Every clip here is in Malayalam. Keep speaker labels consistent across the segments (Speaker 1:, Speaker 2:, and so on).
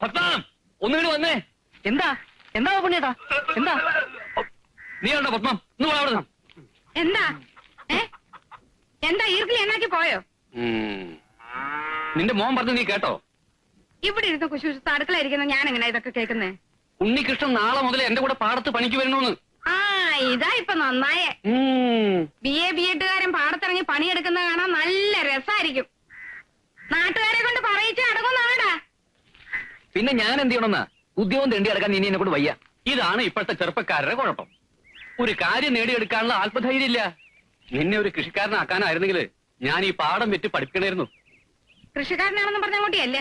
Speaker 1: പത്താം ഒന്നുകൂടി വന്നേ.
Speaker 2: എന്താ? എന്താ പുണ്യത? എന്താ?
Speaker 1: നീ ഉണ്ടോ പത്മം ഇന്ന് വാ അവിടെ
Speaker 3: എന്താ? ഏ? എന്താ ഈർക്കിൽ എന്നാക്കി പോയോ?
Speaker 1: നിന്റെ മോൻ പറഞ്ഞു നീ കേട്ടോ?
Speaker 3: ഇവിടെ ഇരുന്ന് കുശുശു അടുക്കളയിരിക്കുന്ന ഞാൻ എങ്ങനെ ഇതൊക്കെ കേൾക്കുന്നേ?
Speaker 1: ഉണ്ണികൃഷ്ണൻ നാളെ മുതൽ എന്റെ കൂടെ പാടത്ത് പണിക്ക് വരണോന്ന്.
Speaker 3: ആ ഇതാ ഇപ്പൊ നന്നായേ. ബി എ ബി എഡുകാരൻ പാടത്തിറങ്ങി പണിയെടുക്കുന്നത് കാണാൻ നല്ല രസായിരിക്കും. നാട്ടുകാരെ കൊണ്ട് പറയിച്ച് അടങ്ങുന്നാടാ
Speaker 1: പിന്നെ ഞാൻ എന്ത് ചെയ്യണമെന്നാ? ഉദ്യോഗം തേണ്ടി അടക്കാൻ ഇനി എന്നെ കൊണ്ട് വയ്യ. ഇതാണ് ഇപ്പോഴത്തെ ചെറുപ്പക്കാരുടെ കുഴപ്പം. ഒരു കാര്യം നേടിയെടുക്കാനുള്ള ആത്മധൈര്യം ഇല്ല. എന്നെ ഒരു കൃഷിക്കാരനാക്കാനായിരുന്നെങ്കിൽ ഞാൻ ഈ പാടം വെറ്റ് പഠിപ്പിക്കണമായിരുന്നു
Speaker 3: കൃഷിക്കാരനാണെന്ന് പറഞ്ഞ കൂട്ടിയല്ലേ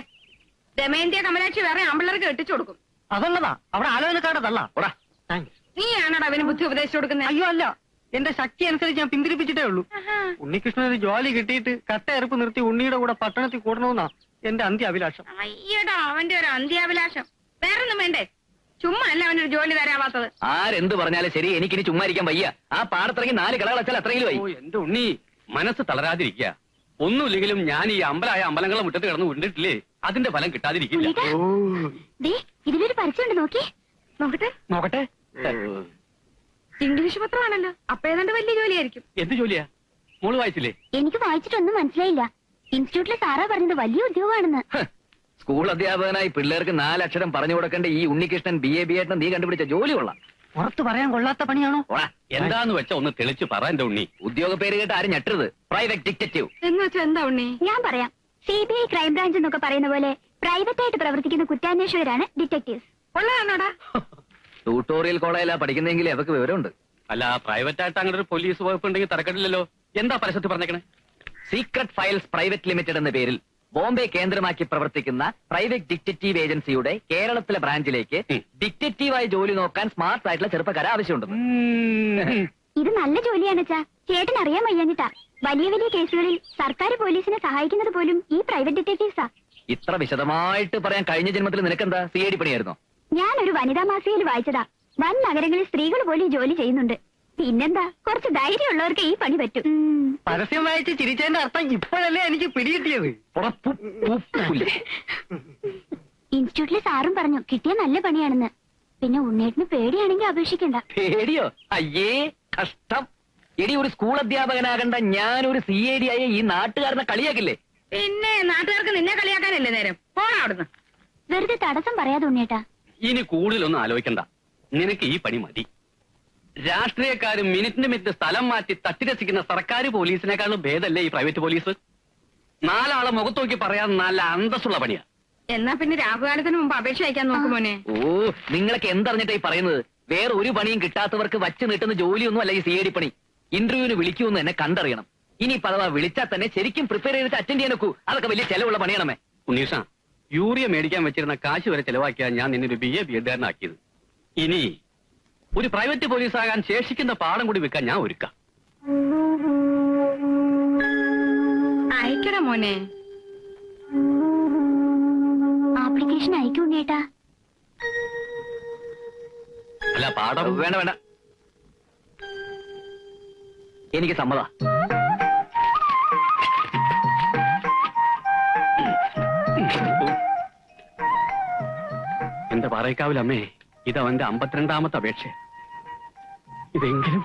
Speaker 3: ദമയന്തിയ കമലാക്ഷി വേറെ ആമ്പിള്ളേർക്ക് എട്ടിച്ചു കൊടുക്കും.
Speaker 2: അതല്ലതാ. അവിടെ ആലോചനക്കാരതല്ല
Speaker 1: നീ
Speaker 3: നീയാണോടാ അവന് ബുദ്ധി ഉപദേശിച്ചു കൊടുക്കുന്നത്
Speaker 2: അയ്യോ അല്ല. എന്റെ ശക്തി അനുസരിച്ച് ഞാൻ പിന്തിരിപ്പിച്ചിട്ടേ ഉള്ളൂ. ഉണ്ണികൃഷ്ണൻ ഒരു ജോലി കിട്ടിയിട്ട് കട്ടയറുപ്പ് നിർത്തി ഉണ്ണിയുടെ കൂടെ പട്ടണത്തിൽ കൂടണമെന്നാ എന്റെ അന്ത്യ അഭിലാഷം
Speaker 3: അയ്യടാ അവന്റെ ഒരു അന്ത്യാഭിലാഷം. വേറൊന്നും വേണ്ടേ? ചുമ്മാ അല്ല അവനൊരു ജോലി തരാവാത്തത്.
Speaker 1: ആരെന്ത് പറഞ്ഞാലും ശരി എനിക്കിനി ചുമ്മാ ഇരിക്കാൻ വയ്യ. ആ പാടത്തിറങ്ങി നാല് കളകൾ വെച്ചാൽ അത്രയും വൈ എന്റെ ഉണ്ണി മനസ്സ് തളരാതിരിക്കുക. ഒന്നുമില്ലെങ്കിലും ഞാൻ ഈ അമ്പലായ അമ്പലങ്ങളെ മുറ്റത്ത് കിടന്ന് ഉണ്ടിട്ടില്ലേ അതിന്റെ ഫലം കിട്ടാതിരിക്കില്ല.
Speaker 4: ദേ ഇതിലൊരു പരിചയമുണ്ട് നോക്കി.
Speaker 3: നോക്കട്ടെ.
Speaker 1: നോക്കട്ടെ.
Speaker 3: ഇംഗ്ലീഷ് പത്രമാണല്ലോ. അപ്പൊ ഏതാണ്ട് വലിയ ജോലിയായിരിക്കും.
Speaker 1: എന്ത് ജോലിയാ? മോൾ വായിച്ചില്ലേ?
Speaker 4: എനിക്ക് വായിച്ചിട്ടൊന്നും മനസ്സിലായില്ല. ഇൻസ്റ്റിറ്റ്യൂട്ടിലെ സാറാ പറഞ്ഞത് വലിയ ഉദ്യോഗമാണെന്ന്
Speaker 1: സ്കൂൾ അധ്യാപകനായി പിള്ളേർക്ക് നാലക്ഷരം പറഞ്ഞു കൊടുക്കേണ്ട ഈ ഉണ്ണികൃഷ്ണൻ ബി എ ബി ആയിട്ട് നീ കണ്ടുപിടിച്ച ജോലി കൊള്ളാം.
Speaker 2: പുറത്ത് പറയാൻ കൊള്ളാത്ത പണിയാണോ?
Speaker 1: എന്താന്ന് വെച്ചാ ഒന്ന് തെളിച്ചു പറ എന്റെ ഉണ്ണി. ഉദ്യോഗ പേര് കേട്ട് ആരും ഞെട്ടരുത്. പ്രൈവറ്റ് ഡിറ്റക്റ്റീവ്
Speaker 3: എന്ന് വെച്ചാ എന്താ ഉണ്ണി?
Speaker 4: ഞാൻ പറയാം. സി ബി ഐ ക്രൈംബ്രാഞ്ച് എന്നൊക്കെ പറയുന്ന പോലെ പ്രൈവറ്റ് ആയിട്ട് പ്രവർത്തിക്കുന്ന കുറ്റാന്വേഷകരാണ് ഡിറ്റക്ടീവ്സ്
Speaker 3: ഉള്ളതാണോടാ
Speaker 1: ട്യൂട്ടോറിയൽ കോളേജിലാ പഠിക്കുന്നെങ്കിൽ അവർക്ക് വിവരമുണ്ട്. അല്ല പ്രൈവറ്റ് ആയിട്ട് അങ്ങനെ ഒരു പോലീസ് വകുപ്പ് ഉണ്ടെങ്കിൽ തരക്കട്ടില്ലല്ലോ എന്താ പരസ്യത്തിൽ പറഞ്ഞേക്കണേ? സീക്രട്ട് ഫയൽസ് പ്രൈവറ്റ് ലിമിറ്റഡ് എന്ന പേരിൽ ബോംബെ കേന്ദ്രമാക്കി പ്രവർത്തിക്കുന്ന പ്രൈവറ്റ് ഡിറ്റക്റ്റീവ് ഏജൻസിയുടെ കേരളത്തിലെ ബ്രാഞ്ചിലേക്ക് ഡിറ്റക്റ്റീവായി ജോലി നോക്കാൻ സ്മാർട്ട് ആയിട്ടുള്ള ചെറുപ്പക്കാരെ ആവശ്യമുണ്ട്
Speaker 4: ഇത് നല്ല ജോലിയാണ് ചേട്ടൻ അറിയാൻ വയ്യാഞ്ഞിട്ടാ. വലിയ വലിയ കേസുകളിൽ സർക്കാർ പോലീസിനെ സഹായിക്കുന്നത് പോലും ഈ പ്രൈവറ്റ് ഡിറ്റക്റ്റീവ്സാ.
Speaker 1: ഇത്ര വിശദമായിട്ട് പറയാൻ കഴിഞ്ഞ ജന്മത്തിൽ നിനക്കെന്താ? സി ഐ ഡി പണിയായിരുന്നോ?
Speaker 4: ഞാനൊരു വനിതാ മാസികയിൽ വായിച്ചതാ. വൻ നഗരങ്ങളിൽ സ്ത്രീകൾ പോലും ജോലി ചെയ്യുന്നുണ്ട്. പിന്നെന്താ? കുറച്ച് ധൈര്യമുള്ളവർക്ക് ഈ പണി പറ്റും.
Speaker 2: പരസ്യം വായിച്ച് ചിരിച്ചതിന്റെ അർത്ഥം ഇപ്പോഴല്ലേ എനിക്ക് പിടികിട്ടിയത്?
Speaker 4: ഇൻസ്റ്റിറ്റ്യൂട്ടിലെ സാറും പറഞ്ഞു കിട്ടിയ നല്ല പണിയാണെന്ന്. പിന്നെ ഉണ്ണേട്ടിന് പേടിയാണെങ്കിൽ അപേക്ഷിക്കണ്ട.
Speaker 1: പേടിയോ? അയ്യേ കഷ്ടം. എടി ഒരു സ്കൂൾ അധ്യാപകനാകണ്ട ഞാൻ ഒരു സി എ ഡി ആയ ഈ നാട്ടുകാരനെ കളിയാക്കില്ലേ?
Speaker 3: പിന്നെ നാട്ടുകാർക്ക് നിന്നെ കളിയാക്കാനല്ലേ നേരം? പോണ അവിടുന്ന്.
Speaker 4: വെറുതെ തടസ്സം പറയാതെ ഉണ്ണേട്ടാ
Speaker 1: ഇനി കൂടുതലൊന്നും ആലോചിക്കണ്ട. നിനക്ക് ഈ പണി മതി. രാഷ്ട്രീയക്കാരും മിനിറ്റിന് മിനിറ്റ് സ്ഥലം മാറ്റി തട്ടിരസിക്കുന്ന സർക്കാർ പോലീസിനേക്കാളും ഭേദല്ലേ ഈ പ്രൈവറ്റ് പോലീസ്? നാലാളെ മുഖത്ത് നോക്കി പറയാൻ നല്ല അന്തസ്സുള്ള പണിയാ.
Speaker 3: എന്നാ പിന്നെ രാഹുകാലത്തിന് മുമ്പ് അപേക്ഷ അയക്കാൻ നോക്കുമോനെ
Speaker 1: ഓ നിങ്ങൾക്ക് എന്തറിഞ്ഞിട്ടാ ഈ പറയുന്നത്? വേറെ ഒരു പണിയും കിട്ടാത്തവർക്ക് വച്ച് നീട്ടുന്ന ജോലിയൊന്നും അല്ല ഈ സി ഐ ഡി പണി. ഇന്റർവ്യൂവിന് വിളിക്കുമെന്ന് എന്നെ കണ്ടറിയണം. ഇനി പലവാ വിളിച്ചാൽ തന്നെ ശരിക്കും പ്രിപ്പയർ ചെയ്തിട്ട് അറ്റൻഡ് ചെയ്യാൻ നോക്കൂ. അതൊക്കെ വലിയ ചെലവുള്ള പണിയാണമേ ഉണ്ണീഷ യൂറിയ മേടിക്കാൻ വെച്ചിരുന്ന കാശ് വരെ ചെലവാക്കിയാ ഞാൻ നിന്നൊരു ബി എ ബി എഡുകാരനാക്കിയത് ഇനി ഒരു പ്രൈവറ്റ് പോലീസ് ആകാൻ ശേഷിക്കുന്ന പാടം കൂടി വെക്കാൻ ഞാൻ ഒരുക്കാം.
Speaker 3: അയക്കടാ മോനെ.
Speaker 4: ആപ്ലിക്കേഷൻ അയക്കും ഉണ്ണേട്ടാ
Speaker 1: അല്ല പാടം വേണ്ട വേണ്ട. എനിക്ക് സമ്മത. എന്റെ പാറയ്ക്കാവിലമ്മേ ഇത് അവന്റെ അമ്പത്തിരണ്ടാമത്തെ അപേക്ഷ. ഇതെങ്കിലും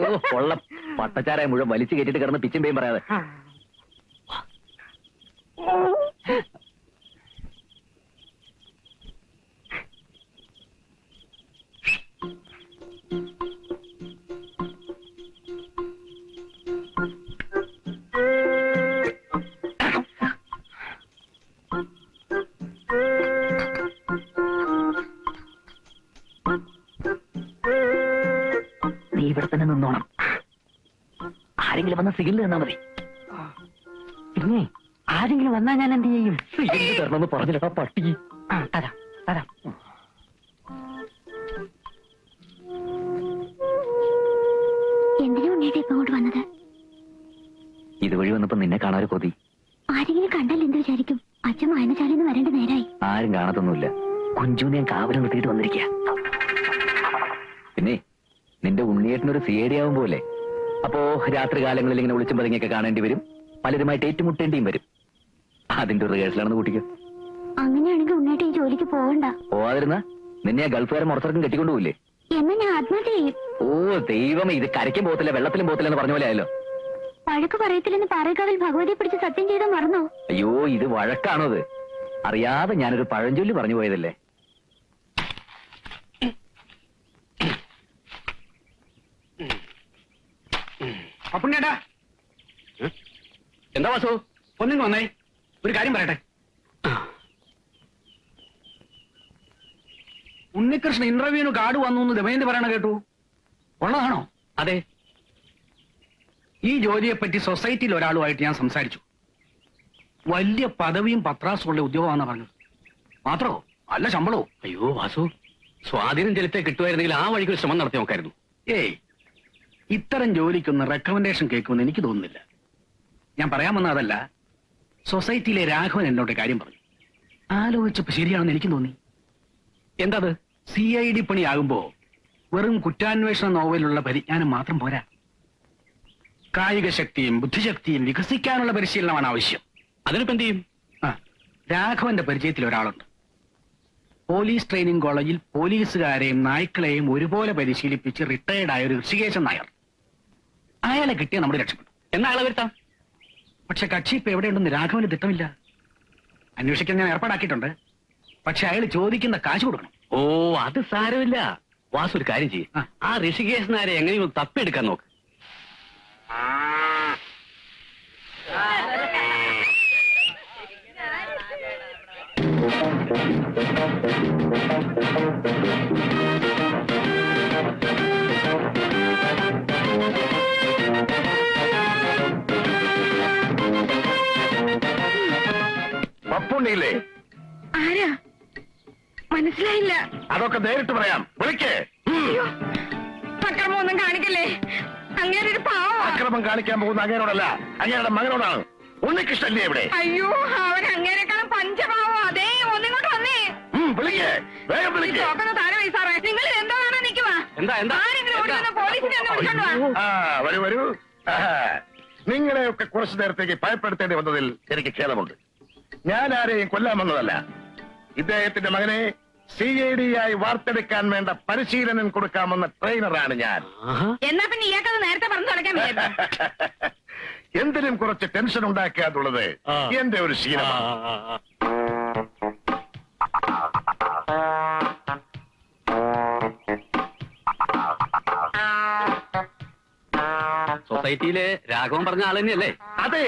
Speaker 1: ഓ, ഉള്ള പട്ടച്ചാരായ മുഴുവൻ വലിച്ചു കയറ്റിട്ട് കിടന്ന് പിച്ചും പേയും പറയാതെ. സിഗ്നൽ തന്നാ മതി. പിന്നെ
Speaker 2: ആരെങ്കിലും വന്നാ ഞാൻ എന്ത് ചെയ്യും?
Speaker 1: എന്ത് തരണമെന്ന് പറഞ്ഞില്ല പട്ടി.
Speaker 2: ആ തരാം തരാം.
Speaker 4: എന്തിനാ ഉണ്ണേട്ടാ ഇപ്പൊ അങ്ങോട്ട് വന്നത്?
Speaker 1: ഇതുവഴി വന്നപ്പോ നിന്നെ കാണാൻ കൊതി.
Speaker 4: ആരെങ്കിലും കണ്ടാൽ എന്ത് വിചാരിക്കും? അച്ഛൻ വായനശാലയിൽ നിന്ന് വരേണ്ട നേരായി.
Speaker 1: ആരും കാണത്തൊന്നുമില്ല. കുഞ്ചുനെ ഞാൻ കാവലം നിർത്തിയിട്ട് വന്നിരിക്കുക പിന്നെ നിന്റെ ഉണ്ണിയേട്ടനൊരു സിയേടിയാവും പോലെ. അപ്പോ രാത്രി കാലങ്ങളിൽ ഇങ്ങനെ വിളിച്ചും പതുങ്ങിയൊക്കെ കാണേണ്ടി വരും. പലരുമായിട്ട് ഏറ്റുമുട്ടേണ്ടിയും വരും. അതിന്റെ ഒരു റിഹേഴ്സലാണെന്ന് കൂട്ടിക്കോ.
Speaker 4: അങ്ങനെയാണെങ്കിൽ ഉണ്ണേട്ട് ഈ ജോലിക്ക് പോകണ്ട.
Speaker 1: പോവാതിരുന്ന നിന്നെ ആ ഗൾഫുകാരൻ മുറത്തിറക്കം കെട്ടിക്കൊണ്ടുപോയില്ലേ
Speaker 4: എന്നാ ഞാൻ ആത്മഹത്യ ചെയ്യും.
Speaker 1: ഓ ദൈവമേ ഇത് കരയ്ക്കും പോകത്തില്ല വെള്ളത്തിലും പോകത്തില്ല എന്ന് പറഞ്ഞ പോലെ ആയല്ലോ.
Speaker 4: വഴക്ക് പറയത്തില്ലെന്ന് പാറേക്കാവിൽ ഭഗവതിയെ പിടിച്ച് സത്യം ചെയ്ത മറന്നോ?
Speaker 1: അയ്യോ ഇത് വഴക്കാണോ അത്? അറിയാതെ ഞാനൊരു പഴഞ്ചൊല്ലി പറഞ്ഞു പോയതല്ലേ?
Speaker 5: അപ്പുണ്ണേട്ടാ
Speaker 1: എന്താ വാസു?
Speaker 5: ഒന്നിങ്ങ് വന്നേ. ഒരു കാര്യം പറയട്ടെ. ഉണ്ണികൃഷ്ണൻ ഇന്റർവ്യൂവിന് കാർഡ് വന്നു എന്ന് ദമയന്തി പറയണ കേട്ടു. ഉള്ളതാണോ?
Speaker 1: അതെ.
Speaker 5: ഈ ജോലിയെ പറ്റി സൊസൈറ്റിയിൽ ഒരാളുമായിട്ട് ഞാൻ സംസാരിച്ചു. വലിയ പദവിയും പത്രാസുള്ള ഉദ്യോഗമാണെന്ന് പറഞ്ഞു മാത്രമോ അല്ല ശമ്പളവും.
Speaker 1: അയ്യോ വാസു. സ്വാധീനം ചെലുത്തേ കിട്ടുമായിരുന്നെങ്കിൽ ആ വഴിക്ക് ഒരു ശ്രമം നടത്തി നോക്കായിരുന്നു.
Speaker 5: ഏയ് ഇത്തരം ജോലിക്കൊന്ന് റെക്കമെൻഡേഷൻ കേൾക്കുമെന്ന് എനിക്ക് തോന്നുന്നില്ല. ഞാൻ പറയാൻ വന്ന അതല്ല സൊസൈറ്റിയിലെ രാഘവൻ എന്നോട് കാര്യം പറഞ്ഞു. ആലോചിച്ചപ്പോ ശരിയാണെന്ന് എനിക്ക് തോന്നി.
Speaker 1: എന്താത്?
Speaker 5: സി ഐ ഡി പണിയാകുമ്പോ വെറും കുറ്റാന്വേഷണ നോവലുള്ള പരിജ്ഞാനം മാത്രം പോരാ. കായിക ശക്തിയും ബുദ്ധിശക്തിയും വികസിക്കാനുള്ള പരിശീലനമാണ് ആവശ്യം.
Speaker 1: അതിനിപ്പോ എന്ത് ചെയ്യും?
Speaker 5: ആ രാഘവന്റെ പരിചയത്തിൽ ഒരാളുണ്ട്. പോലീസ് ട്രെയിനിങ് കോളേജിൽ പോലീസുകാരെയും നായ്ക്കളെയും ഒരുപോലെ പരിശീലിപ്പിച്ച് റിട്ടയർഡായ ഒരു ഋഷികേശൻ നായർ. അയാളെ കിട്ടിയ നമ്മുടെ രക്ഷപ്പെട്ടു
Speaker 1: എന്നാ അയാളെ വരുത്താം?
Speaker 5: പക്ഷെ കക്ഷി ഇപ്പൊ എവിടെയുണ്ടെന്ന് രാഘവന് തിട്ടമില്ല. അന്വേഷിക്കാൻ ഞാൻ ഏർപ്പാടാക്കിയിട്ടുണ്ട്. പക്ഷെ അയാൾ ചോദിക്കുന്ന കാശ് കൊടുക്കണം.
Speaker 1: ഓ അത് സാരമില്ല. വാസു ഒരു കാര്യം ചെയ്യും.
Speaker 5: ആ.
Speaker 1: ഋഷികേശനാരെ എങ്ങനെയും തപ്പിയെടുക്കാൻ നോക്ക്.
Speaker 6: പപ്പുണ്ണിയില്ലേ
Speaker 3: ആരാ? മനസ്സിലായില്ല.
Speaker 6: അതൊക്കെ നേരിട്ട് പറയാം. വിളിക്കേ.
Speaker 3: അയ്യോ അക്രമൊന്നും കാണിക്കല്ലേ? അങ്ങനെ ഒരു പാവം
Speaker 6: അക്രമം കാണിക്കാൻ പോകുന്ന അങ്ങേരോടല്ല അങ്ങേരുടെ മകനോടാണ്. ഉണ്ണികൃഷ്ണല്ലേ ഇവിടെ?
Speaker 3: അയ്യോ അവൻ അങ്ങേരെക്കാളും പഞ്ചപാവോ അതേ ഒന്നിങ്ങോട്ട് വന്നേ.
Speaker 6: വിളിക്കേ. വേഗം വിളിക്കേ.
Speaker 3: നിങ്ങൾ എന്താണ്
Speaker 1: എന്താ, എന്താ?
Speaker 6: വരൂ വരൂ. നിങ്ങളെയൊക്കെ കുറച്ചു നേരത്തേക്ക് ഭയപ്പെടുത്തേണ്ടി വന്നതിൽ എനിക്ക് ഖേദമുണ്ട്. ഞാൻ ആരെയും കൊല്ലാൻ വന്നതല്ല. ഇദ്ദേഹത്തിന്റെ മകനെ സി ഐ ഡി ആയി വാർത്തെടുക്കാൻ വേണ്ട പരിശീലനം കൊടുക്കാമെന്ന ട്രെയിനറാണ് ഞാൻ.
Speaker 3: എന്നാ പിന്നെ ഇയാൾക്കത് നേരത്തെ പറഞ്ഞു തുടക്കാൻ
Speaker 6: എന്തിനും കുറച്ച് ടെൻഷൻ ഉണ്ടാക്കാത്തുള്ളത് എന്റെ ഒരു ശീലമാണ്
Speaker 1: സൊസൈറ്റിയിലെ രാഘവൻ പറഞ്ഞ ആൾ തന്നെയല്ലേ?
Speaker 6: അതെ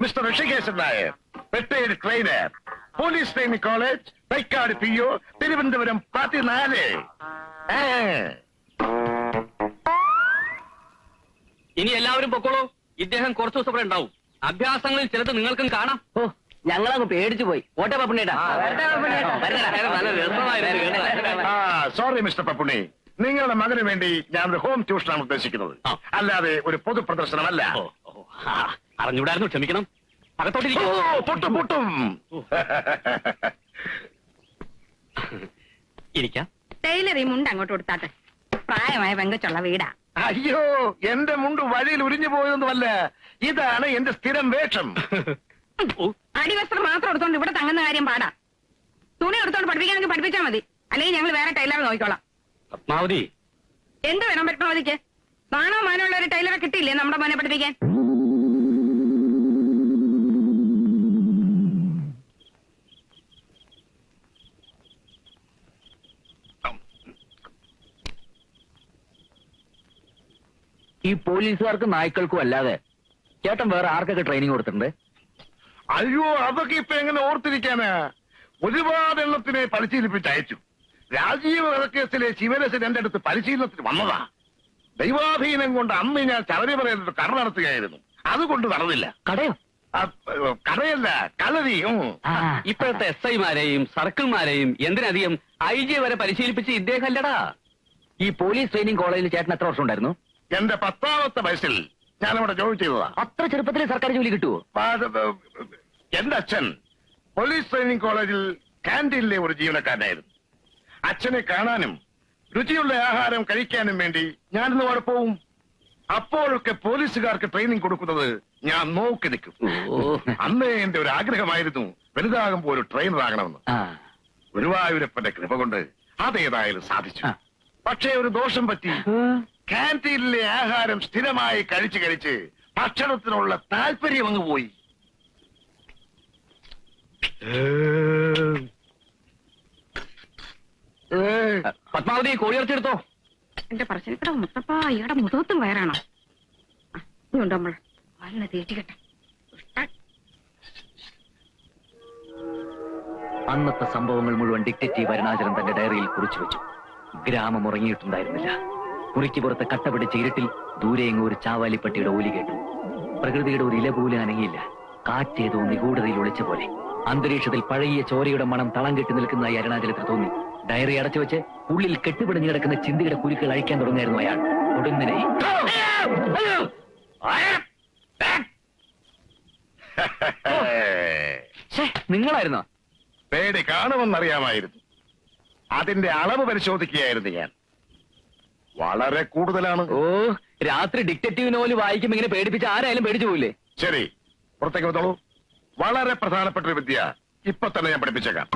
Speaker 6: mister Rishikeshan Nair. Retired trainer police training college Thycaud P O Thiruvananthapuram പതിനാല്.
Speaker 1: ഇനി എല്ലാവരും പൊക്കോളൂ. ഇദ്ദേഹം കുറച്ചു ദിവസം ഇവിടെ ഉണ്ടാവും. അഭ്യാസങ്ങളിൽ ചിലത് നിങ്ങൾക്കും കാണാം.
Speaker 2: ഓ ഞങ്ങളങ്ങ് പേടിച്ചു പോയി. ഓട്ടെ
Speaker 6: പപ്പുണ്ണിയേട്ടാ. Sorry mister Pappunni. നിങ്ങളുടെ മകന് വേണ്ടി ഞാൻ ഒരു ഹോം ട്യൂഷനാണ് ഉദ്ദേശിക്കുന്നത്. അല്ലാതെ ഒരു പൊതു പ്രദർശനമല്ല
Speaker 1: അറിഞ്ഞൂടായിരുന്നു ക്ഷമിക്കണം.
Speaker 6: പൊട്ടും പൊട്ടും.
Speaker 1: ഇരിക്കാം
Speaker 3: ടൈലർ ഈ മുണ്ട് അങ്ങോട്ട് കൊടുത്താട്ടെ. പ്രായമായ വെങ്കച്ചുള്ള വീടാ.
Speaker 6: അയ്യോ എന്റെ മുണ്ട് വഴിയിൽ ഉരിഞ്ഞു പോയതൊന്നുമല്ല. ഇതാണ് എന്റെ സ്ഥിരം വേഷം.
Speaker 3: അടിവസ്ത്രം മാത്രം എടുത്തോണ്ട് ഇവിടെ തങ്ങുന്ന കാര്യം പാടാ. തുണി എടുത്തോണ്ട് പഠിപ്പിക്കാനെങ്കിൽ പഠിപ്പിച്ചാൽ മതി. അല്ലെങ്കിൽ ഞങ്ങൾ വേറെ ടൈലറെ നോക്കിക്കോളാം.
Speaker 1: പത്മാവതി
Speaker 3: എന്ത് വേണം പത്മാവതിക്ക്? നാണോ മാനോ ഉള്ള ഒരു ടൈലറെ കിട്ടിയില്ലേ നമ്മുടെ മോനെ പഠിപ്പിക്കാൻ?
Speaker 1: ഈ പോലീസുകാർക്കും നായ്ക്കൾക്കും അല്ലാതെ ചേട്ടൻ വേറെ ആർക്കൊക്കെ ട്രെയിനിങ് കൊടുത്തിട്ടുണ്ട്?
Speaker 6: അയ്യോ അതൊക്കെ ഇപ്പൊ എങ്ങനെ ഓർത്തിരിക്കാനാ? ഒരുപാട് എണ്ണത്തിനെ പരിശീലിപ്പിച്ച് അയച്ചു. രാജീവ് വധക്കേസിലെ ശിവരസൻ എന്റെ അടുത്ത് പരിശീലനത്തിന് വന്നതാ. ദൈവാധീനം കൊണ്ട് അന്ന് ഞാൻ ശബരിമലയിൽ ഒരു കട നടത്തുകയായിരുന്നു. അതുകൊണ്ട് നടന്നില്ല
Speaker 1: കടയോ?
Speaker 6: കടയല്ല കലരിയും കളരിയും
Speaker 7: ഇപ്പോഴത്തെ എസ് ഐമാരെയും സർക്കിൾമാരെയും എന്തിനധികം ഐ ജി വരെ പരിശീലിപ്പിച്ച് ഇദ്ദേഹം അല്ലടാ
Speaker 1: ഈ പോലീസ് ട്രെയിനിങ് കോളേജിൽ ചേട്ടൻ എത്ര വർഷം ഉണ്ടായിരുന്നു?
Speaker 6: എന്റെ പത്താമത്തെ വയസ്സിൽ ഞാൻ അവിടെ ജോലി ചെയ്തതാ.
Speaker 1: അത്ര ചെറുപ്പത്തിൽ സർക്കാർ ജോലി കിട്ടുവോ?
Speaker 6: പാത- എന്റെ അച്ഛൻ പോലീസ് ട്രെയിനിങ് കോളേജിൽ കാന്റീനിലെ ഒരു ജീവനക്കാരനായിരുന്നു. അച്ഛനെ കാണാനും രുചിയുള്ള ആഹാരം കഴിക്കാനും വേണ്ടി ഞാനിന്ന് അവിടെ പോവും. അപ്പോഴൊക്കെ പോലീസുകാർക്ക് ട്രെയിനിങ് കൊടുക്കുന്നത് ഞാൻ നോക്കി നിൽക്കും.
Speaker 1: ഓ.
Speaker 6: അന്നേ എന്റെ ഒരു ആഗ്രഹമായിരുന്നു വലുതാകുമ്പോ ഒരു ട്രെയിനർ ആകണമെന്ന്.
Speaker 1: ആ.
Speaker 6: ഗുരുവായൂരപ്പന്റെ കൃപ കൊണ്ട് അതേതായാലും സാധിച്ചു.
Speaker 1: ആ.
Speaker 6: പക്ഷേ ഒരു ദോഷം പറ്റി കാന്റീനിലെ ആഹാരം സ്ഥിരമായി കഴിച്ചു കഴിച്ച് ഭക്ഷണത്തിനുള്ള താല്പര്യം അങ്ങ് പോയി.
Speaker 1: പത്മാവതി കോഴി ഇറച്ചെടുത്തോ
Speaker 3: എന്റെ പറശ്ശിനിക്കട മുത്തപ്പ ഇയാടെ മുഖത്തും വയറാണോ? ആ, നമ്മൾ വാലിനെ തീറ്റിക്കട്ടെ.
Speaker 1: അന്നത്തെ സംഭവങ്ങൾ മുഴുവൻ ഡിക്റ്റേറ്റീവ് അരുണാചലൻ തന്റെ ഡയറിയിൽ കുറിച്ചു വെച്ചു. ഗ്രാമം ഉറങ്ങിയിട്ടുണ്ടായിരുന്നില്ല. കുറിക്ക് പുറത്ത് കട്ട പിടിച്ച ഇരുട്ടിൽ ദൂരെയെങ്ങും ഒരു ചാവാലിപ്പട്ടിയുടെ ഓലി കേട്ടു. പ്രകൃതിയുടെ ഒരു ഇല പോലും അനങ്ങിയില്ല. കാറ്റേതോ നിഗൂഢതയിൽ ഒളിച്ച പോലെ. അന്തരീക്ഷത്തിൽ പഴകിയ ചോരയുടെ മണം തളം കെട്ടി നിൽക്കുന്നതായി അരുണാചലത്തിൽ തോന്നി. ഡയറി അടച്ചു വെച്ച് ഉള്ളിൽ കെട്ടുപിടിഞ്ഞു കിടക്കുന്ന ചിന്തയുടെ കുരുക്കൾ അഴിക്കാൻ തുടങ്ങായിരുന്നു അയാൾ. ഒടുങ്ങനെ നിങ്ങളായിരുന്നോ?
Speaker 6: പേടി കാണുമെന്നറിയാമായിരുന്നു. അതിന്റെ അളവ് പരിശോധിക്കുകയായിരുന്നു ഞാൻ. വളരെ കൂടുതലാണ്.
Speaker 1: ഓ രാത്രി ഡിക്റ്റേറ്റീവ് നോവൽ വായിക്കുമ്പോ ഇങ്ങനെ പേടിപ്പിച്ച ആരായാലും പേടിച്ചു പോയില്ലേ
Speaker 6: ശരി പുറത്തേക്ക് വന്നോളൂ. വളരെ പ്രധാനപ്പെട്ട ഒരു വിദ്യ ഇപ്പൊ തന്നെ ഞാൻ പഠിപ്പിച്ചേക്കാം.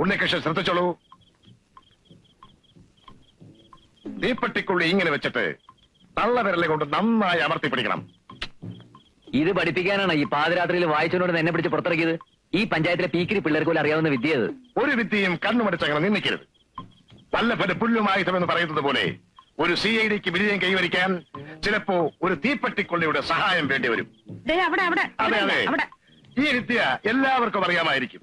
Speaker 6: ഉണ്ണികൃഷ്ണൻ ശ്രദ്ധിച്ചോളൂ. തീപ്പെട്ടിക്കുള്ളി ഇങ്ങനെ വെച്ചിട്ട് തള്ളവിരലെ കൊണ്ട് നന്നായി അമർത്തി പിടിക്കണം.
Speaker 1: ഇത് പഠിപ്പിക്കാനാണ് ഈ പാതിരാത്രിയിൽ വായിച്ചോണ്ട് എന്നെ പിടിച്ച് പുറത്തിറക്കിയത്? ഈ പഞ്ചായത്തിലെ പീക്കിരി പിള്ളേർക്ക് പോലും അറിയാവുന്ന വിദ്യയത്?
Speaker 6: ഒരു വിദ്യയും കണ്ണുമടച്ചങ്ങനെ നിന്നിക്കരുത് പല്ല പുല്ലുമായുധം എന്ന് പറയുന്നത് പോലെ ഒരു സി ഐ ഡിക്ക് വിജയം കൈവരിക്കാൻ ചിലപ്പോ ഒരു തീപ്പെട്ടിക്കൊള്ളിയുടെ സഹായം വേണ്ടി വരും.
Speaker 3: ദേ അവിടെ അവിടെ
Speaker 6: അതെ അതെ. ഈ വിദ്യ എല്ലാവർക്കും അറിയാമായിരിക്കും.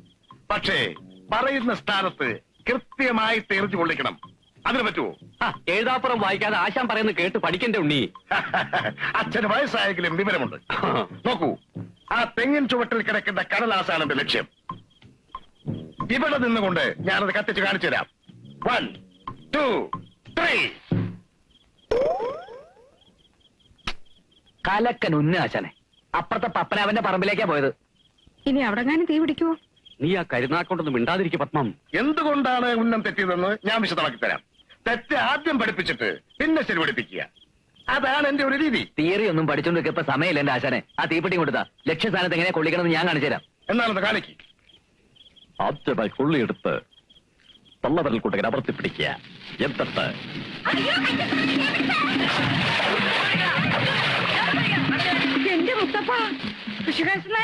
Speaker 6: പക്ഷേ പറയുന്ന സ്ഥാനത്ത് കൃത്യമായി തെറിച്ചു കൊള്ളിക്കണം. അതിന് പറ്റുമോ
Speaker 7: എഴുതാപ്പുറം വായിക്കാതെ ആശാൻ പറയുന്നത് കേട്ട് പഠിക്കണ്ടേ ഉണ്ണി?
Speaker 6: അച്ഛന് വയസ്സായെങ്കിലും വിവരമുണ്ട്. നോക്കൂ ആ തെങ്ങിൻ ചുവട്ടിൽ കിടക്കുന്ന കടലാസാണ് എന്റെ ലക്ഷ്യം. ഇവിടെ നിന്നുകൊണ്ട് ഞാനത് കത്തിച്ച് കാണിച്ചു തരാം. വൺ ടു ത്രീ
Speaker 1: കലക്കൻ ഉന്നാശനെ അപ്പുറത്തെ പപ്പനാവന്റെ പറമ്പിലേക്കാ പോയത്.
Speaker 3: ഇനി അവിടെ തീ പിടിക്കുവോ?
Speaker 7: നീ ആ കരുനാക്കൊണ്ടൊന്നും മിണ്ടാതിരിക്കും പത്മം.
Speaker 6: എന്തുകൊണ്ടാണ് ഉന്നം തെറ്റിയതെന്ന് ഞാൻ വിശദമാക്കി തരാം. തെറ്റ് ആദ്യം പഠിപ്പിച്ചിട്ട് പിന്നെ ശരി പഠിപ്പിക്കുക അതാണ് എന്റെ ഒരു രീതി
Speaker 1: തിയറി ഒന്നും പഠിച്ചോണ്ട് ഇപ്പൊ സമയമില്ല എന്റെ ആശാനെ ആ തീപ്പെട്ടി കൊടുത്താ ലക്ഷ്യസ്ഥാനത്ത് എങ്ങനെ കൊള്ളിക്കണമെന്ന് ഞാൻ കാണിച്ചു തരാം
Speaker 6: എന്നാലത് കാണിക്ക്
Speaker 7: ആദ്യമായി കൊള്ളിയെടുത്ത് തള്ളവരൽ കൂട്ടകൻ അമർത്തി പിടിക്കുക എന്നിട്ട്
Speaker 3: എന്റെ മുത്തപ്പ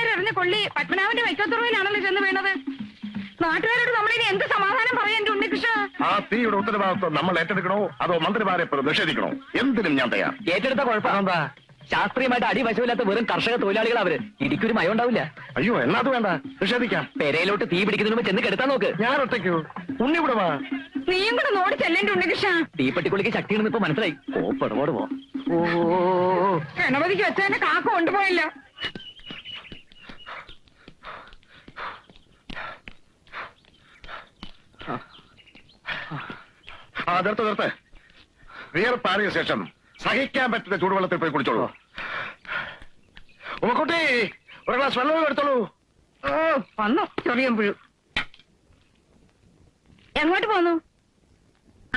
Speaker 3: എറിഞ്ഞ കൊള്ളി പത്മനാഭന്റെ വൈക്കോത്തുറവിനാണല്ലോ ചെന്ന് വീണത് നാട്ടുകാരോട് നമ്മളിനി എന്ത് സമാധാനം പറയേണ്ടി ഉണ്ണികൃഷ്ണ?
Speaker 6: ആ തീയുടെ ഉത്തരവാദിത്വം നമ്മൾ ഏറ്റെടുക്കണോ? അതോ മന്ത്രിമാരെ നിഷേധിക്കണോ? എന്തിനും ഞാൻ തയ്യാർ.
Speaker 1: ഏറ്റെടുത്ത കുഴപ്പമാണെന്താ ശാസ്ത്രീയമായിട്ട് അടിവശമില്ലാത്ത വെറും കർഷക തൊഴിലാളികൾ അവർ. ഇടിക്കൊരു മയം ഉണ്ടാവില്ല.
Speaker 6: അയ്യോ എന്നാ അത് വേണ്ട. നിഷേധിക്കാം.
Speaker 1: പെരയിലോട്ട് തീ പിടിക്കുന്നതിന് മുമ്പ് ചെന്ന് കെടുത്താൻ നോക്ക്.
Speaker 6: ഞാൻ ഒറ്റയ്ക്കോ? ഉണ്ണി ഇവിടെ വാ.
Speaker 3: നീയും കൂടെ നോടി ചെല്ലേന്റെ ഉണ്ണികൃഷ്ണ.
Speaker 1: തീപ്പെട്ടിക്കുള്ളിക്ക് ശക്തിയാണെന്ന് ഇപ്പൊ മനസ്സിലായി. ഓ പെടപാട് പോ. ഓ
Speaker 3: ഗണപതിക്ക് വെച്ചതിന്റെ കാക്ക കൊണ്ടുപോയല്ലോ.
Speaker 6: ആ നിർത്ത് നിർത്ത്. വിയർപ്പാറിയ ശേഷം സഹിക്കാൻ പറ്റുന്ന ചൂടുവെള്ളത്തിൽ പോയി കുടിച്ചോളൂ ഉമ്മക്കുട്ടി ഒരു ഗ്ലാസ് വെള്ളം എടുത്തോളൂ.
Speaker 3: ഓ വന്നു ചെറിയ പുഴു. എങ്ങോട്ട് പോന്നു?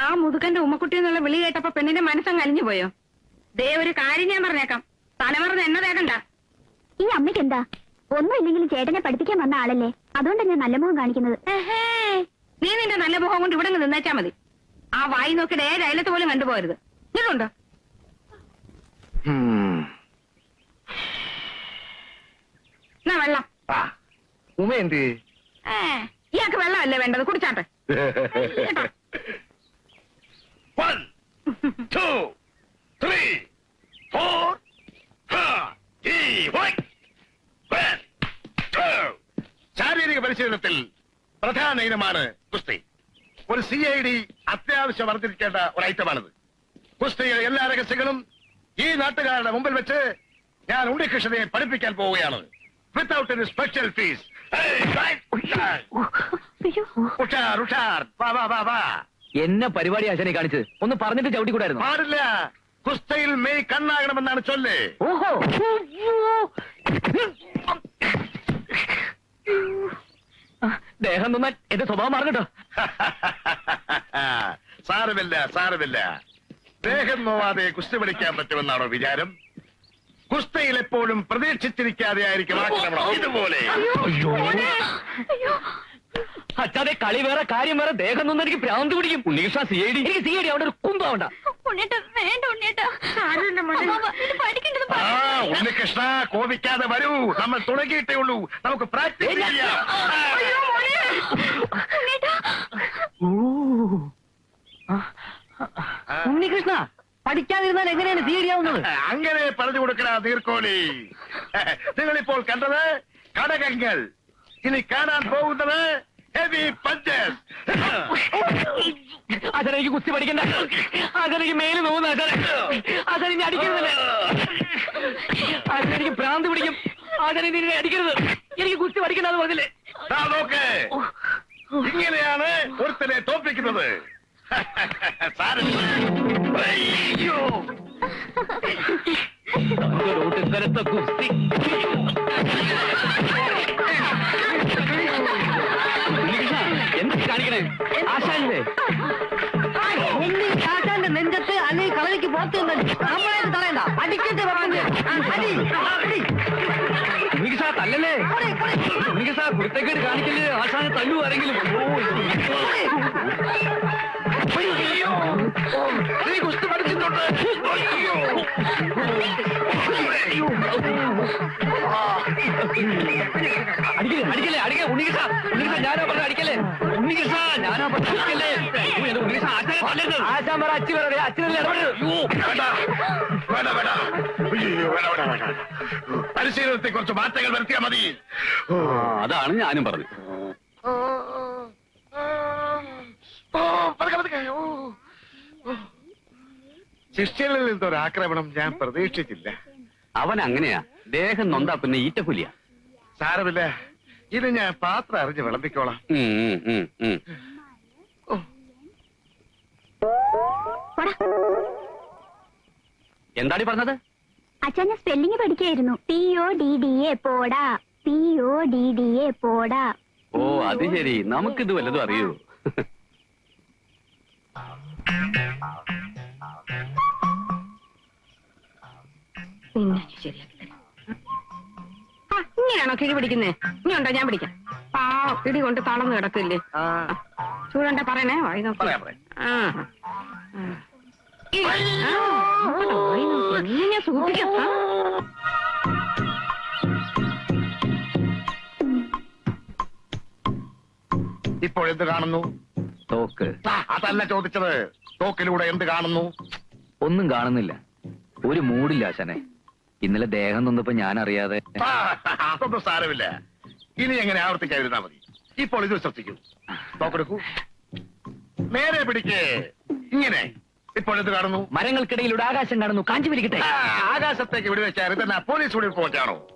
Speaker 3: ആ മുതുക്കന്റെ ഉമ്മക്കുട്ടി എന്നുള്ള വിളി കേട്ടപ്പോ പെണ്ണിന്റെ മനസ്സങ്ങ് അലിഞ്ഞു പോയോ? ദേ ഒരു കാര്യം ഞാൻ പറഞ്ഞേക്കാം. തലമറന്ന് എന്നെ തേടണ്ട.
Speaker 4: ഈ അമ്മയ്ക്ക് എന്താ? ഒന്നും ഇല്ലെങ്കിലും ചേട്ടനെ പഠിപ്പിക്കാൻ വന്ന ആളല്ലേ? അതുകൊണ്ടാണ് ഞാൻ നല്ല മുഖം കാണിക്കുന്നത്.
Speaker 3: നീ നിന്റെ നല്ല മുഖം കൊണ്ട് ഇവിടെ നിന്നേച്ചാ മതി. ആ വായി നോക്കി നേരെ അയലത്ത് പോലും കണ്ടുപോകരുത്. ഇതുണ്ടോ എന്നാ വെള്ളം?
Speaker 6: ഉമ എന്ത്?
Speaker 3: ഏ ഇയാൾക്ക് വെള്ളമല്ലേ വേണ്ടത്? കുടിച്ചാട്ടെ. കേട്ടോ.
Speaker 6: വൺ ടു ത്രീ ഫോർ ശാരീരിക പരിശീലനത്തിൽ പ്രധാന ഇനമാണ് കുസ്തി ഒരു സി ഐ ഡി അത്യാവശ്യം വർദ്ധിപ്പിക്കേണ്ട ഒരു ഐറ്റമാണിത്. കുസ്തിയിലെ എല്ലാ രഹസ്യങ്ങളും ഈ നാട്ടുകാരുടെ മുമ്പിൽ വെച്ച് ഞാൻ ഉണ്ണികൃഷ്ണനെ പഠിപ്പിക്കാൻ പോവുകയാണ്. വിത്തൗട്ട് എനി സ്പെഷ്യൽ ഫീസ് ഉഷാർ. ഉഷാർ വാ വാ വാ വാ.
Speaker 1: എന്നെ പരിപാടി ആശാനെ കാണിച്ചത്. ഒന്ന് പറഞ്ഞിട്ട് ചവിട്ടി കൂടായിരുന്നു
Speaker 6: പാടില്ല. കുസ്തയിൽ മെയ് കണ്ണാകണമെന്നാണ് ചൊല്ല്.
Speaker 1: ഓഹോ. ദേഹം നന്നാൻ എന്റെ സ്വഭാവം മാറണട്ടോ
Speaker 6: സാരമില്ല സാരമില്ല. ദേഹം നോവാതെ കുസ്തി പഠിക്കാൻ പറ്റുമെന്നാണോ വിചാരം? കുസ്തയിൽ എപ്പോഴും പ്രതീക്ഷിച്ചിരിക്കാതെ ആയിരിക്കും ആക്രമണം ഇതുപോലെ.
Speaker 1: അച്ഛാതെ കളി വേറെ കാര്യം വേറെ ദേഹം നന്നാൻ എനിക്ക് പ്രാന്ത് പിടിക്കും. ഉണ്ണീഷ സി ഐ ഡി എനിക്ക് സി ഐ ഡി അവിടെ ഒരു കുമ്പാവണ്ട
Speaker 4: ഉണ്ണേട്ട വേണ്ട ഉണ്ണേട്ട പഠിക്കേണ്ടത്
Speaker 6: ആ ഉണ്ണികൃഷ്ണ കോപിക്കാതെ വരൂ. നമ്മൾ തുടങ്ങിയിട്ടേ ഉള്ളൂ. നമുക്ക് പ്രാക്ടീസ് ചെയ്യാം.
Speaker 2: ഉണ്ണികൃഷ്ണ പഠിക്കാതിരുന്നാൽ എങ്ങനെയാണ് തീരിയാവുന്നത്
Speaker 6: അങ്ങനെ പറഞ്ഞു കൊടുക്കണ തീർക്കോളി നിങ്ങളിപ്പോൾ കണ്ടത് കടകങ്ങൾ ഇനി കാണാൻ പോകുന്നത് ഹെവി പഞ്ചസ്
Speaker 1: കുത്തി പഠിക്കണ്ട. അതെനിക്ക് മേൽ നോവുന്ന അച്ഛൻ അച്ഛൻ ഇനി അടിക്കുന്നില്ല ഭ്രാന്ത് പിടിക്കും. അതെനിക്ക് അടിക്കരുത്. എനിക്ക് കുത്തി പഠിക്കണ്ട അത് പറഞ്ഞില്ലേ?
Speaker 6: ഇങ്ങനെയാണ് ഒരുത്തനെ തോപ്പിക്കുന്നത്. അയ്യോ.
Speaker 1: ഒടുക്കരത്തെ കുസ്തി ആശാനില്ലേ?
Speaker 2: ഒന്നി കാക്കാന്റെ നെഞ്ചത്ത് അല്ലെങ്കിൽ കളരിക്ക് പുറത്ത് നമ്മളെ തടയണ്ട. അടിക്കട്ടെ അടി
Speaker 1: ഉണ്ണികൃഷ്ണ തല്ലല്ലേ? ഉണ്ണികൃഷ്ണ കുരുത്തക്കേട് കാണിക്കല്ലേ ആശാനെ തല്ലു ആരെങ്കിലും
Speaker 6: കുസ്തി പഠിച്ചിട്ടുണ്ട്. അയ്യോ.
Speaker 1: അടിക്കല്ലേ അടിക്കല്ലേ അടിക്കേ ഉണ്ണികൃഷ്ണ ഉണ്ണികൃഷ്ണ ഞാനാ പറഞ്ഞ അടിക്കല്ലേ ഉണ്ണികൃഷ്ണ ഞാനാ പറഞ്ഞ അടിക്കല്ലേ ഉണ്ണികൃഷ്ണ അച്ഛൻ തല്ലരുത്. ആശാൻ പറ അച്ഛൻ പറ അച്ഛനല്ലേ ഇടപെടരുത്
Speaker 6: വേണ്ട വേണ്ട വേണ്ട അയ്യോ, വേണ്ട വേണ്ട വേണ്ട കുറച്ച് മാറ്റങ്ങൾ വരുത്തിയാ മതി ഓ.
Speaker 7: അതാണ് ഞാനും പറഞ്ഞു
Speaker 6: ഓ, പതുക്കെ, പതുക്കെ. ഓ. ഓ. ശിഷ്യനിൽ ആക്രമണം ഞാൻ പ്രതീക്ഷിച്ചില്ല
Speaker 7: അവൻ അങ്ങനെയാ ദേഹം നൊന്താ പിന്നെ ഈറ്റക്കുലിയാ
Speaker 6: സാരമില്ല ഇത് ഞാൻ പാത്രം അറിഞ്ഞ് വിളമ്പിക്കോളാം.
Speaker 7: എന്താണ് പറഞ്ഞത്
Speaker 4: അച്ഛൻ ഞാൻ spelling പഠിക്കായിരുന്നു P O D D A പോടാ P O D D A പോടാ.
Speaker 7: ഓ അത് ശരി. നമുക്കിത് വല്ലതും അറിയൂ?
Speaker 3: പിന്നെ ശരിയാക്കി. ഇങ്ങനെയാണോ കിഴി പിടിക്കുന്നേ? ഇനി ഉണ്ടോ? ഞാൻ പിടിക്കാം. പാ ഇടി കൊണ്ട് തളർന്നു കിടക്കില്ലേ?
Speaker 6: ആ,
Speaker 3: ചൂടണ്ട? പറയണേ. വായി നോക്കി. ആ. ഞാൻ സൂക്ഷിക്കാം?
Speaker 6: ഇപ്പോൾ എന്ത് കാണുന്നു?
Speaker 1: തോക്ക്.
Speaker 6: ആ, അതല്ല ചോദിച്ചത്. തോക്കിലൂടെ എന്ത് കാണുന്നു?
Speaker 1: ഒന്നും കാണുന്നില്ല. ഒരു മൂടില്ല ആശാനെ ഇന്നലെ ദേഹം തന്നപ്പോ ഞാൻ അറിയാതെ
Speaker 6: അതൊന്നും സാരമില്ല. ഇനി എങ്ങനെ ആവർത്തിക്കാതിരുന്നാ മതി. ഇപ്പോൾ ഇത് ശ്രദ്ധിക്കൂ. നോക്കെടുക്കൂ. നേരെ പിടിക്കേ. ഇങ്ങനെ. ഇപ്പോൾ എന്ത് കാണുന്നു?
Speaker 1: മരങ്ങൾക്കിടയിലൂടെ ആകാശം കാണുന്നു. കാഞ്ചി പിടിക്കട്ടെ.
Speaker 6: ആ, ആകാശത്തേക്ക് വിടുവെച്ചാൽ തന്നെ പോലീസ് കൂടി പോറ്റാണോ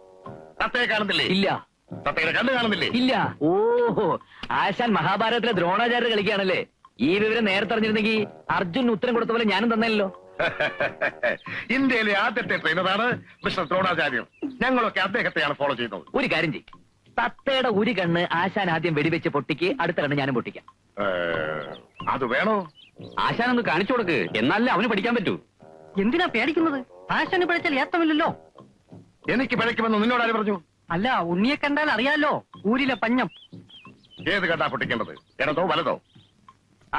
Speaker 6: തത്തയെ കാണുന്നില്ലേ?
Speaker 1: ഇല്ല.
Speaker 6: തത്തയുടെ കണ്ണ് കാണുന്നില്ലേ?
Speaker 1: ഇല്ല. ഓഹോ. ആശാൻ മഹാഭാരതത്തിലെ ദ്രോണാചാര്യ കളിക്കുകയാണല്ലേ? ഈ വിവരം നേരത്തെ അറിഞ്ഞിരുന്നെങ്കിൽ അർജുൻ ഉത്തരം കൊടുത്ത പോലെ ഞാനും തന്നല്ലോ
Speaker 6: ഇന്ത്യയിലെ ആദ്യത്തെ ട്രെയിനറാണ് മിസ്റ്റർ ദ്രോണാചാര്യം ഞങ്ങളൊക്കെ അദ്ദേഹത്തെയാണ് ഫോളോ ചെയ്യുന്നത്
Speaker 1: ഒരു കാര്യം ചെയ്യും. തത്തയുടെ ഒരു കണ്ണ് ആശാൻ ആദ്യം വെടിവെച്ച് പൊട്ടിക്ക് അടുത്ത കണ്ണ് ഞാനും പൊട്ടിക്കാം.
Speaker 6: അത് വേണോ?
Speaker 7: ആശാൻ ഒന്ന് കാണിച്ചു കൊടുക്ക്. എന്നാലേ അവന് പഠിക്കാൻ പറ്റൂ.
Speaker 2: എന്തിനാ പേടിക്കുന്നത്? ആശാന് പഠിച്ചാൽ ഏത്തമില്ലല്ലോ.
Speaker 6: എനിക്ക് പിഴയ്ക്കുമെന്ന് നിന്നോട് ആര് പറഞ്ഞു?
Speaker 2: അല്ല ഉണ്ണിയെ കണ്ടാൽ അറിയാലോ. ഊരിലെ പഞ്ഞം.
Speaker 6: ഏത് കണ്ടാ പൊട്ടിക്കേണ്ടത്? ഇടതോ വലതോ?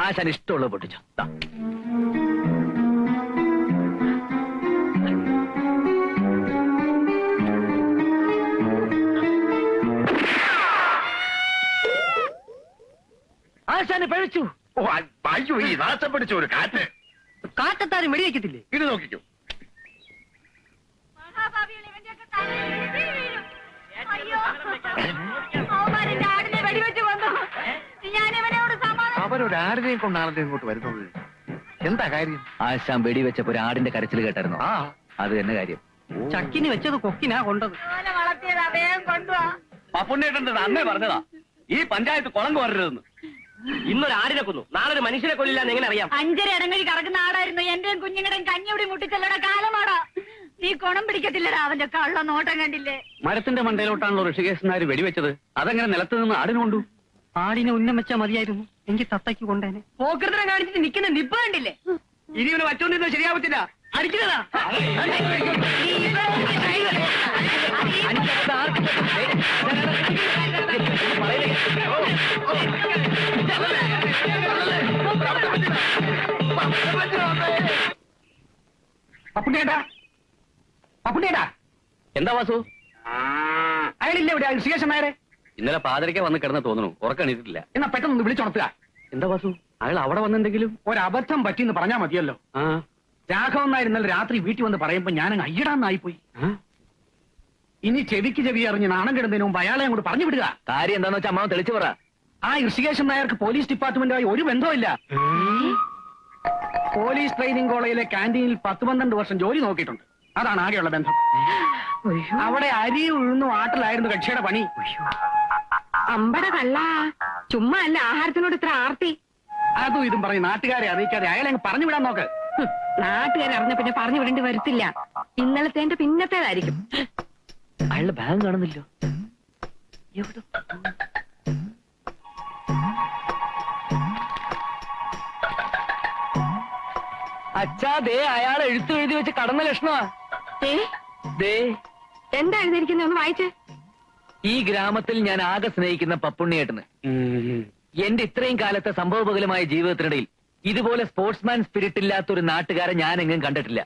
Speaker 1: ആശാൻ ഇഷ്ടമുള്ളത് പൊട്ടിച്ചോ. ആശാന് പഴിച്ചു.
Speaker 6: ഓ അ- അയ്യോ ഈ നാശം പിടിച്ച ഒരു കാറ്റ്.
Speaker 2: കാറ്റത്താരും വെടിവെക്കത്തില്ലേ?
Speaker 6: ഇത് നോക്കിക്കോ.
Speaker 4: വെടിവെച്ച് ഞാൻ ഇവനോട് സമാധാനം
Speaker 6: അവരൊരാടിനെയും കൊണ്ടാണല്ലോ ഇങ്ങോട്ട് വരുന്നത്. എന്താ കാര്യം?
Speaker 1: ആശാൻ വെടിവെച്ചപ്പോ ഒരു ആടിന്റെ കരച്ചിൽ കേട്ടായിരുന്നു?
Speaker 6: ആ.
Speaker 1: അത് തന്നെ കാര്യം.
Speaker 2: ചക്കിന് വെച്ചത് കൊക്കിനാ കൊണ്ടത്.
Speaker 7: പപ്പുണ്ണേട്ടന്റെ അന്നേ പറഞ്ഞതാ. ഈ പഞ്ചായത്ത് കുളം കോരരുതെന്ന് ഇന്നൊരു ആടിനെ കൊന്നു. നാളെ ഒരു മനുഷ്യനെ കൊല്ലില്ലാന്ന് എങ്ങനെ അറിയാം?
Speaker 4: അഞ്ചര ഇടങ്ങളിൽ കറക്കുന്ന ആടായിരുന്നു. എന്റെയും കുഞ്ഞുങ്ങളുടെയും കഞ്ഞിയുടെ മുട്ടിച്ചല്ലട കാലമാടാ. നീ കൊണം പിടിക്കത്തില്ലടാ. അവന്റെ കള്ള നോട്ടം കണ്ടില്ലേ?
Speaker 7: മരത്തിന്റെ മണ്ടയിലോട്ടാണല്ലോ ഋഷികേശന്മാർ വെടിവെച്ചത്. അതങ്ങനെ നിലത്ത് നിന്ന് ആടിനു കൊണ്ടു?
Speaker 2: ആടിനെ ഉന്നം വെച്ചാ മതിയായിരുന്നു. എനിക്ക് തത്തയ്ക്ക് കൊണ്ടേനെ.
Speaker 3: പോക്കൃതരം കാണിച്ചിട്ട് നിൽക്കുന്ന നിപ്പ് കണ്ടില്ലേ?
Speaker 7: ഇനി ഇവനെ വച്ചോണ്ടിരുന്നു ശരിയാവത്തില്ല. അടിക്കുന്നതാ
Speaker 5: പപ്പുണ്ണിയേട്ടാ. പപ്പുണ്ണിയേട്ടാ.
Speaker 7: എന്താ വാസു?
Speaker 5: അയാളില്ല ഇവിടെ? ഋഷികേശൻ നായരെ.
Speaker 7: ഇന്നലെ പാതിരയ്ക്ക വന്ന് കിടന്ന് തോന്നുന്നു. ഉറക്കണിട്ടില്ല
Speaker 5: എന്നാ പെട്ടെന്ന് വിളിച്ചുണർത്തുക.
Speaker 7: എന്താ വാസു? അയാൾ അവിടെ വന്നെന്തെങ്കിലും?
Speaker 5: ഒരബദ്ധം പറ്റിയെന്ന് പറഞ്ഞാ മതിയല്ലോ.
Speaker 7: ആ.
Speaker 5: രാഘവൻ നായർ ഇന്നലെ രാത്രി വീട്ടിൽ വന്ന് പറയുമ്പോ ഞാനങ്ങ് അയ്യടാന്നായിപ്പോയി.
Speaker 7: ആ?
Speaker 5: ഇനി ചെവിക്ക് ചെവി അറിഞ്ഞ് നാണം കിടന്നതിന് മുമ്പ് അയാളെ അങ്ങോട്ട് പറഞ്ഞു വിടുക.
Speaker 1: കാര്യം എന്താന്ന് വെച്ചാൽ അമ്മാവൻ തെളിച്ചു പറ.
Speaker 5: ആ ഋഷികേശൻ നായർക്ക് പോലീസ് ഡിപ്പാർട്ട്മെന്റുമായി ഒരു ബന്ധവുമില്ല. പോലീസ് ട്രെയിനിങ് കോളേജിലെ കാന്റീനിൽ പത്ത് പന്ത്രണ്ട് വർഷം ജോലി നോക്കിയിട്ടുണ്ട്. അതാണ് ആകെയുള്ള ബന്ധം. അവിടെ അരി ഉഴുന്നു ആട്ടിലായിരുന്നു കക്ഷിയുടെ പണി.
Speaker 3: അമ്പട കള്ള. ചുമ്മാ അല്ല ആഹാരത്തിനോട് ഇത്ര ആർത്തി.
Speaker 5: അതും ഇതും പറഞ്ഞ് നാട്ടുകാരെ അറിയിക്കാതെ അയാളെ അങ്ങ് പറഞ്ഞു വിടാൻ നോക്ക്.
Speaker 3: നാട്ടുകാരെ അറിഞ്ഞ പിന്നെ പറഞ്ഞു വിടേണ്ടി വരത്തില്ല. ഇന്നലത്തെ പിന്നത്തേതായിരിക്കും.
Speaker 1: അയാളുടെ ബാഗ് കാണുന്നില്ലോ. അച്ഛാ ദേ അയാൾ എഴുത്ത് എഴുതി വെച്ച് കടന്ന ലക്ഷണമാ.
Speaker 3: ഏ
Speaker 1: ദേ.
Speaker 3: എന്താ എഴുതിയിരിക്കുന്നത് ഒന്ന് വായിച്ചേ.
Speaker 1: ഈ ഗ്രാമത്തിൽ ഞാൻ ആകെ സ്നേഹിക്കുന്ന പപ്പുണ്ണിയേട്ടന്. എന്റെ ഇത്രയും കാലത്തെ സംഭവബഹലമായ ജീവിതത്തിനിടയിൽ ഇതുപോലെ സ്പോർട്സ്മാൻ സ്പിരിറ്റ് ഇല്ലാത്ത ഒരു നാട്ടുകാരെ ഞാൻ എങ്ങും കണ്ടിട്ടില്ല.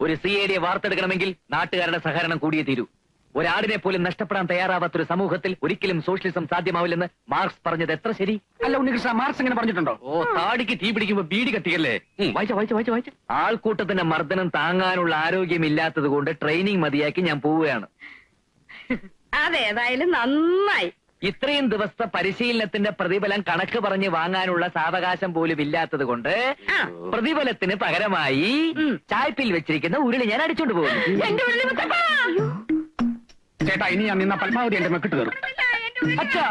Speaker 1: ഒരു സി ഐ ഡിയെ വാർത്തെടുക്കണമെങ്കിൽ നാട്ടുകാരുടെ സഹകരണം കൂടിയേ തീരൂ. ഒരാടിനെ പോലും നഷ്ടപ്പെടാൻ തയ്യാറാവാത്ത ഒരു സമൂഹത്തിൽ ഒരിക്കലും സോഷ്യലിസം സാധ്യമാവില്ലെന്ന് മാർക്സ് പറഞ്ഞത് എത്ര ശരി?
Speaker 5: അല്ല ഉണ്ണികൃഷ്ണ മാർക്സ് ഇങ്ങനെ പറഞ്ഞിട്ടുണ്ടോ?
Speaker 1: ഓ താടിക്ക് തീ പിടിക്കുമ്പോ ബീഡി കത്തിക്കല്ലേ? വായിച്ച വായിച്ച വായിച്ച വായിച്ച. ആൾക്കൂട്ടത്തിന്റെ മർദ്ദനം താങ്ങാനുള്ള ആരോഗ്യം ഇല്ലാത്തത് കൊണ്ട് ട്രെയിനിങ് മതിയാക്കി ഞാൻ പോവുകയാണ്.
Speaker 3: അതേതായാലും നന്നായി.
Speaker 1: ഇത്രയും ദിവസത്തെ പരിശീലനത്തിന്റെ പ്രതിഫലം കണക്ക് പറഞ്ഞ് വാങ്ങാനുള്ള സാവകാശം പോലും ഇല്ലാത്തത് കൊണ്ട് പ്രതിഫലത്തിന് പകരമായി ചായ്പിൽ വെച്ചിരിക്കുന്ന ഉരുളി ഞാൻ അടിച്ചോണ്ട് പോകുന്നു.
Speaker 5: ചേട്ടാ ഇനി ഞാൻ നിന്ന പരമാവധി എന്റെ മെക്കിട്ട് കയറും.
Speaker 1: അച്ഛാ